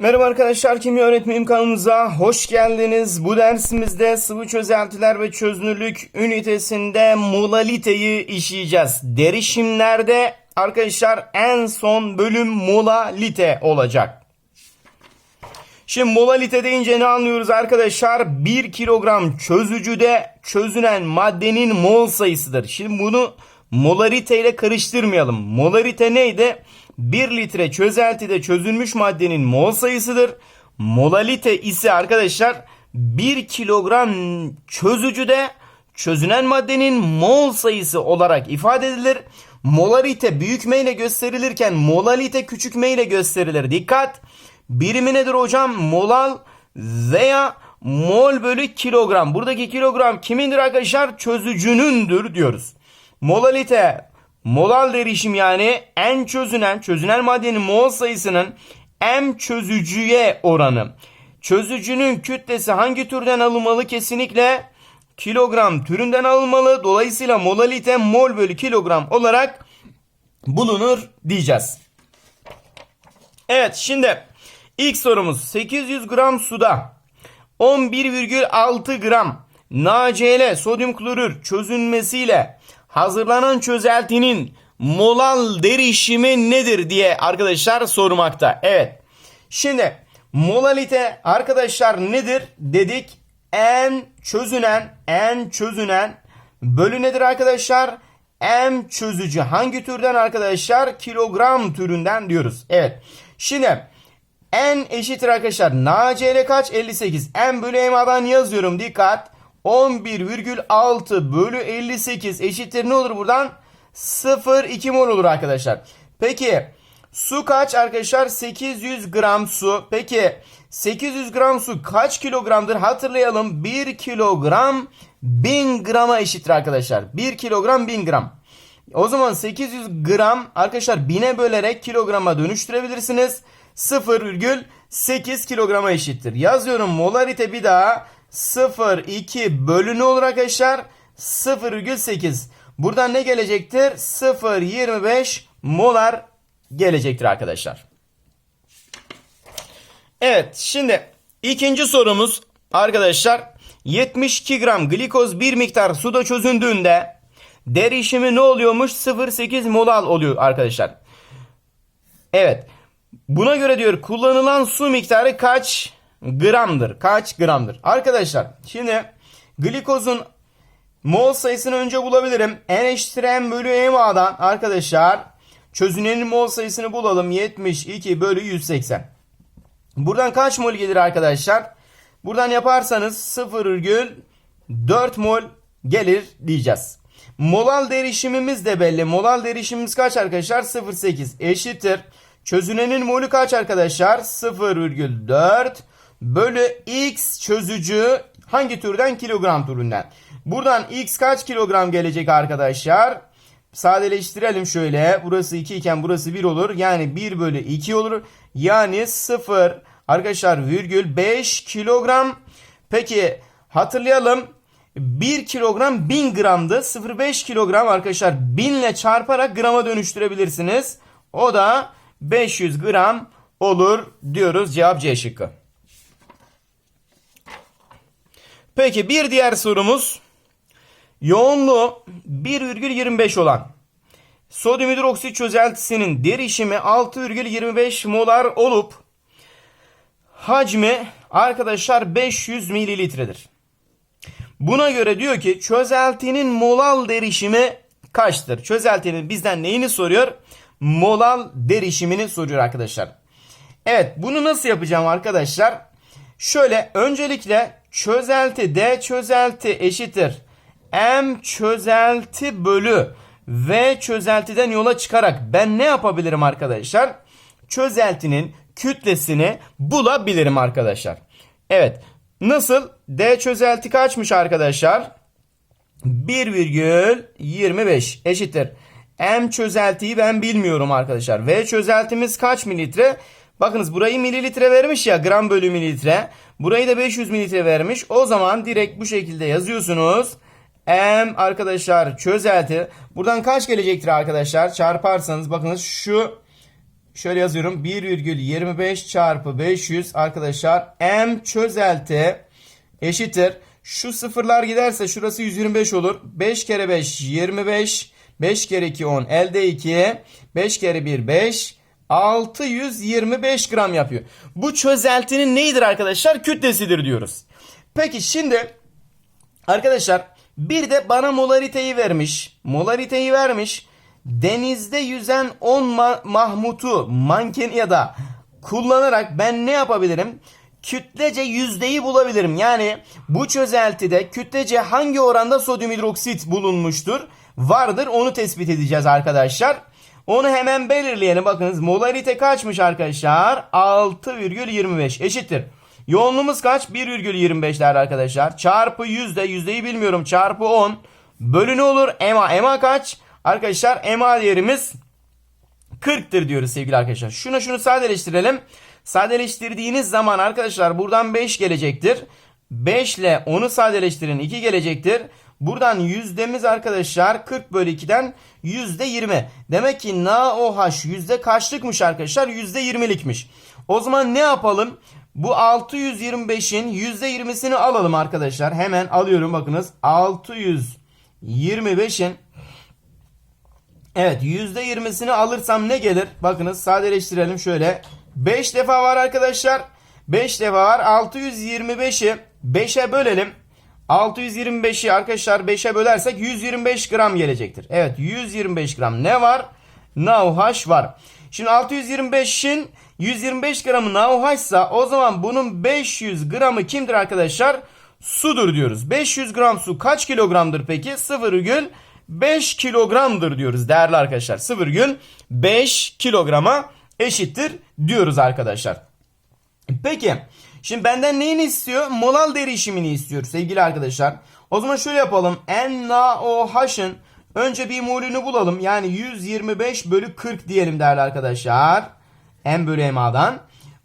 Merhaba arkadaşlar, Kimya Öğretmenim kanalımıza hoş geldiniz. Bu dersimizde sıvı çözeltiler ve çözünürlük ünitesinde molaliteyi işleyeceğiz. Derişimlerde arkadaşlar en son bölüm molalite olacak. Şimdi molalite deyince ne anlıyoruz arkadaşlar? 1 kilogram çözücüde çözünen maddenin mol sayısıdır. Şimdi bunu molarite ile karıştırmayalım. Molarite neydi? 1 litre çözeltide çözülmüş maddenin mol sayısıdır. Molalite ise arkadaşlar 1 kilogram çözücüde çözünen maddenin mol sayısı olarak ifade edilir. Molarite büyük M ile gösterilirken molalite küçük M ile gösterilir. Dikkat! Birimi nedir hocam? Molal veya mol bölü kilogram. Buradaki kilogram kimindir arkadaşlar? Çözücünündür diyoruz. Molalite molal derişim yani en çözünen çözünen maddenin mol sayısının M çözücüye oranı. Çözücünün kütlesi hangi türden alınmalı? Kesinlikle kilogram türünden alınmalı. Dolayısıyla molalite mol bölü kilogram olarak bulunur diyeceğiz. Evet şimdi ilk sorumuz 800 gram suda 11,6 gram NaCl sodyum klorür çözünmesiyle hazırlanan çözeltinin molal derişimi nedir diye arkadaşlar sormakta. Evet. Şimdi molalite arkadaşlar nedir dedik? En çözünen en çözünen bölü nedir arkadaşlar? M çözücü hangi türden arkadaşlar? Kilogram türünden diyoruz. Evet. Şimdi N eşittir arkadaşlar. NaCl kaç? 58. M bölü MA'dan yazıyorum. Dikkat. 11,6 bölü 58 eşittir ne olur buradan? 0,2 mol olur arkadaşlar. Peki su kaç arkadaşlar? 800 gram su. Peki 800 gram su kaç kilogramdır? Hatırlayalım. 1 kilogram 1000 grama eşittir arkadaşlar. 1 kilogram 1000 gram. O zaman 800 gram arkadaşlar 1000'e bölerek kilograma dönüştürebilirsiniz. 0,8 kilograma eşittir. Yazıyorum molarite bir daha 0,2 bölü ne olur arkadaşlar? 0,8. Buradan ne gelecektir? 0,25 molar gelecektir arkadaşlar. Evet şimdi ikinci sorumuz arkadaşlar 72 gram glikoz bir miktar suda çözündüğünde derişimi ne oluyormuş? 0,8 molal oluyor arkadaşlar. Evet. Buna göre diyor kullanılan su miktarı kaç gramdır? Kaç gramdır? Arkadaşlar şimdi glikozun mol sayısını önce bulabilirim. N eşittir M bölü MA'dan arkadaşlar çözünenin mol sayısını bulalım. 72 bölü 180. Buradan kaç mol gelir arkadaşlar? Buradan yaparsanız 0,4 mol gelir diyeceğiz. Molal derişimimiz de belli. Molal derişimimiz kaç arkadaşlar? 0,8 eşittir. Çözünenin molü kaç arkadaşlar? 0,4 bölü x çözücü hangi türden? Kilogram türünden. Buradan x kaç kilogram gelecek arkadaşlar? Sadeleştirelim şöyle. Burası 2 iken burası 1 olur. Yani 1 bölü 2 olur. Yani 0 arkadaşlar virgül 5 kilogram. Peki hatırlayalım. 1 kilogram 1000 gramdı. 0,5 kilogram arkadaşlar 1000 ile çarparak grama dönüştürebilirsiniz. O da 500 gram olur diyoruz. Cevap C şıkkı. Peki bir diğer sorumuz. Yoğunluğu 1,25 olan sodyum hidroksit çözeltisinin derişimi 6,25 molar olup hacmi arkadaşlar 500 mililitredir. Buna göre diyor ki çözeltinin molal derişimi kaçtır? Çözeltinin bizden neyini soruyor? Molal derişimini soruyor arkadaşlar. Evet bunu nasıl yapacağım arkadaşlar? Şöyle öncelikle çözelti D çözelti eşittir. M çözelti bölü V çözeltiden yola çıkarak ben ne yapabilirim arkadaşlar? Çözeltinin kütlesini bulabilirim arkadaşlar. Evet nasıl? D çözelti kaçmış arkadaşlar? 1,25 eşittir. M çözeltiyi ben bilmiyorum arkadaşlar. V çözeltimiz kaç mililitre? Bakınız burayı mililitre vermiş ya gram bölü mililitre. Burayı da 500 mililitre vermiş. O zaman direkt bu şekilde yazıyorsunuz. M arkadaşlar çözelti. Buradan kaç gelecektir arkadaşlar? Çarparsanız bakınız şu Şöyle yazıyorum 1,25 çarpı 500 arkadaşlar m çözelti eşittir. Şu sıfırlar giderse şurası 125 olur. 5 kere 5 25. 5 kere 2 10 elde 2. 5 kere 1 5. 625 gram yapıyor. Bu çözeltinin neyidir arkadaşlar? Kütlesidir diyoruz. Peki şimdi arkadaşlar bir de bana molariteyi vermiş. Molariteyi vermiş. Denizde yüzen 10 ma- mahmutu manken ya da kullanarak ben ne yapabilirim? Kütlece yüzdeyi bulabilirim. Yani bu çözeltide kütlece hangi oranda sodyum hidroksit bulunmuştur? Vardır onu tespit edeceğiz arkadaşlar. Onu hemen belirleyelim. Bakınız molarite kaçmış arkadaşlar? 6,25 eşittir. Yoğunluğumuz kaç? 1,25 değerli arkadaşlar. Çarpı yüzde. Yüzdeyi bilmiyorum. Çarpı 10. Bölü ne olur? EMA. EMA kaç? Arkadaşlar EMA değerimiz 40'tır diyoruz sevgili arkadaşlar. Şunu şunu sadeleştirelim. Sadeleştirdiğiniz zaman arkadaşlar buradan 5 gelecektir. 5 ile 10'u sadeleştirin 2 gelecektir. Buradan yüzdemiz arkadaşlar 40 bölü 2'den yüzde 20. Demek ki NaOH yüzde kaçlıkmış arkadaşlar? Yüzde 20'likmiş. O zaman ne yapalım? Bu 625'in yüzde 20'sini alalım arkadaşlar. Hemen alıyorum bakınız. 625'in Evet %20'sini alırsam ne gelir? Bakınız sadeleştirelim şöyle. 5 defa var arkadaşlar. 5 defa var. 625'i 5'e bölelim. 625'i arkadaşlar 5'e bölersek 125 gram gelecektir. Evet 125 gram ne var? NaOH var. Şimdi 625'in 125 gramı NaOH ise o zaman bunun 500 gramı kimdir arkadaşlar? Sudur diyoruz. 500 gram su kaç kilogramdır peki? 0,5 kilogramdır diyoruz değerli arkadaşlar. 0,5 kilograma eşittir diyoruz arkadaşlar. Peki şimdi benden neyini istiyor? Molal derişimini istiyor sevgili arkadaşlar. O zaman şöyle yapalım. NaOH'ın önce bir molünü bulalım. Yani 125 bölü 40 diyelim değerli arkadaşlar. M bölü MA'dan.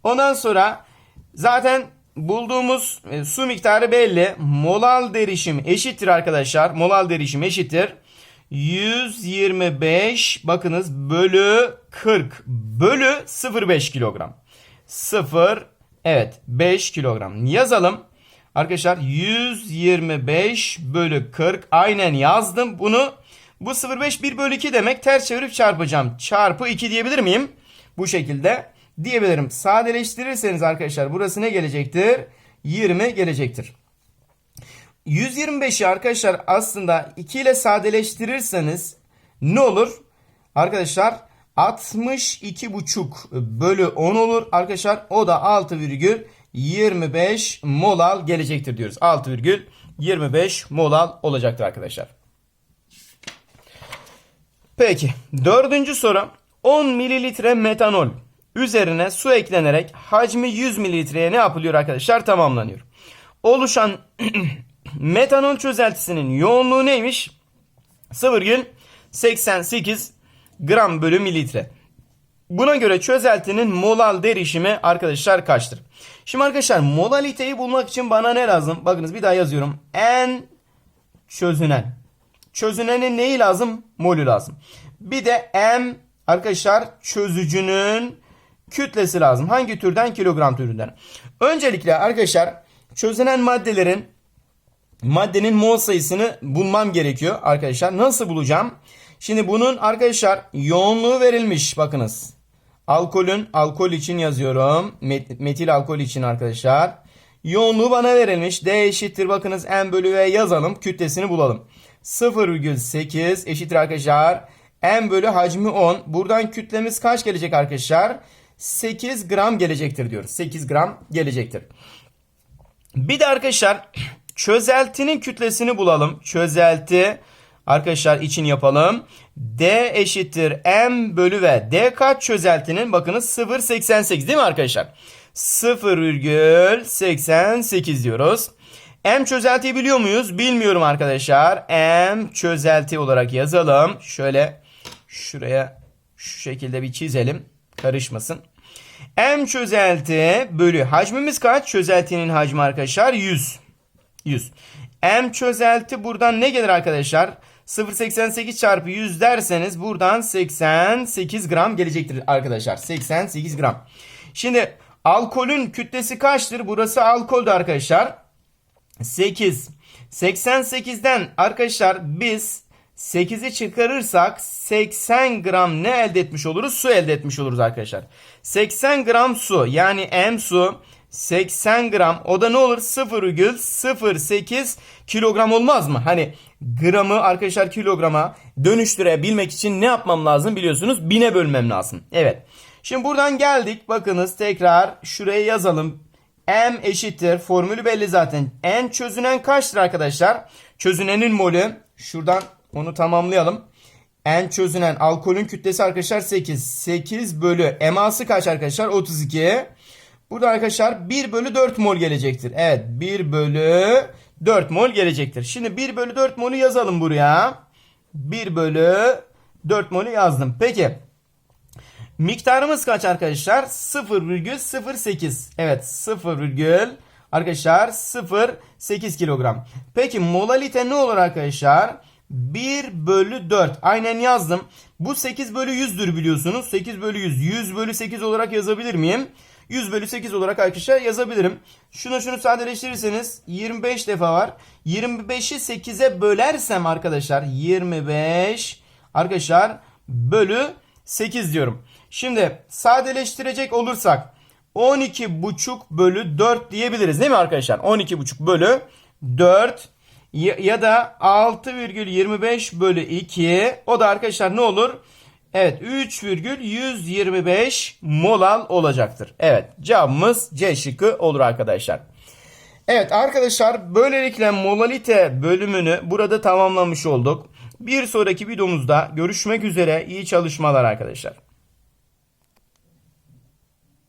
Ondan sonra zaten bulduğumuz e, su miktarı belli. Molal derişim eşittir arkadaşlar. Molal derişim eşittir. 125 bakınız bölü 40 bölü 0,5 kilogram. 0 evet 5 kilogram yazalım. Arkadaşlar 125 bölü 40 aynen yazdım bunu. Bu 0,5 1 bölü 2 demek ters çevirip çarpacağım. Çarpı 2 diyebilir miyim? Bu şekilde diyebilirim. Sadeleştirirseniz arkadaşlar burası ne gelecektir? 20 gelecektir. 125'i arkadaşlar aslında 2 ile sadeleştirirseniz ne olur? Arkadaşlar 62,5 bölü 10 olur arkadaşlar. O da 6,25 molal gelecektir diyoruz. 6,25 molal olacaktır arkadaşlar. Peki dördüncü soru 10 mililitre metanol üzerine su eklenerek hacmi 100 mililitreye ne yapılıyor arkadaşlar tamamlanıyor. Oluşan metanol çözeltisinin yoğunluğu neymiş? 0,88 gram bölü mililitre. Buna göre çözeltinin molal derişimi arkadaşlar kaçtır? Şimdi arkadaşlar molaliteyi bulmak için bana ne lazım? Bakınız bir daha yazıyorum. En çözünen. Çözünenin neyi lazım? Molü lazım. Bir de M arkadaşlar çözücünün kütlesi lazım. Hangi türden? Kilogram türünden. Öncelikle arkadaşlar çözünen maddelerin maddenin mol sayısını bulmam gerekiyor arkadaşlar. Nasıl bulacağım? Şimdi bunun arkadaşlar yoğunluğu verilmiş. Bakınız. Alkolün alkol için yazıyorum. Met metil alkol için arkadaşlar. Yoğunluğu bana verilmiş. D eşittir. Bakınız M bölü V yazalım. Kütlesini bulalım. 0,8 eşittir arkadaşlar. M bölü hacmi 10. Buradan kütlemiz kaç gelecek arkadaşlar? 8 gram gelecektir diyoruz. 8 gram gelecektir. Bir de arkadaşlar çözeltinin kütlesini bulalım. Çözelti arkadaşlar için yapalım. D eşittir M bölü V. D kaç çözeltinin? Bakınız 0,88 değil mi arkadaşlar? 0,88 diyoruz. M çözeltiyi biliyor muyuz? Bilmiyorum arkadaşlar. M çözelti olarak yazalım. Şöyle şuraya şu şekilde bir çizelim. Karışmasın. M çözelti bölü hacmimiz kaç? Çözeltinin hacmi arkadaşlar 100. 100. M çözelti buradan ne gelir arkadaşlar? 0.88 çarpı 100 derseniz buradan 88 gram gelecektir arkadaşlar. 88 gram. Şimdi alkolün kütlesi kaçtır? Burası alkoldü arkadaşlar. 8. 88'den arkadaşlar biz 8'i çıkarırsak 80 gram ne elde etmiş oluruz? Su elde etmiş oluruz arkadaşlar. 80 gram su yani M su 80 gram o da ne olur? 0,08 kilogram olmaz mı? Hani gramı arkadaşlar kilograma dönüştürebilmek için ne yapmam lazım biliyorsunuz? Bine bölmem lazım. Evet. Şimdi buradan geldik. Bakınız tekrar şuraya yazalım. M eşittir. Formülü belli zaten. N çözünen kaçtır arkadaşlar? Çözünenin molü. Şuradan onu tamamlayalım. N çözünen alkolün kütlesi arkadaşlar 8. 8 bölü eması kaç arkadaşlar? 32. Burada arkadaşlar 1 bölü 4 mol gelecektir. Evet 1 bölü 4 mol gelecektir. Şimdi 1 bölü 4 molü yazalım buraya. 1 bölü 4 molü yazdım. Peki Miktarımız kaç arkadaşlar? 0,08. Evet 0, arkadaşlar 0,8 kilogram. Peki molalite ne olur arkadaşlar? 1 bölü 4. Aynen yazdım. Bu 8 bölü 100'dür biliyorsunuz. 8 bölü 100. 100 bölü 8 olarak yazabilir miyim? 100 bölü 8 olarak arkadaşlar yazabilirim. Şunu şunu sadeleştirirseniz 25 defa var. 25'i 8'e bölersem arkadaşlar 25 arkadaşlar bölü 8 diyorum. Şimdi sadeleştirecek olursak 12,5 bölü 4 diyebiliriz değil mi arkadaşlar? 12,5 bölü 4 ya, ya da 6,25 bölü 2 o da arkadaşlar ne olur? Evet 3,125 molal olacaktır. Evet cevabımız C şıkkı olur arkadaşlar. Evet arkadaşlar böylelikle molalite bölümünü burada tamamlamış olduk. Bir sonraki videomuzda görüşmek üzere iyi çalışmalar arkadaşlar.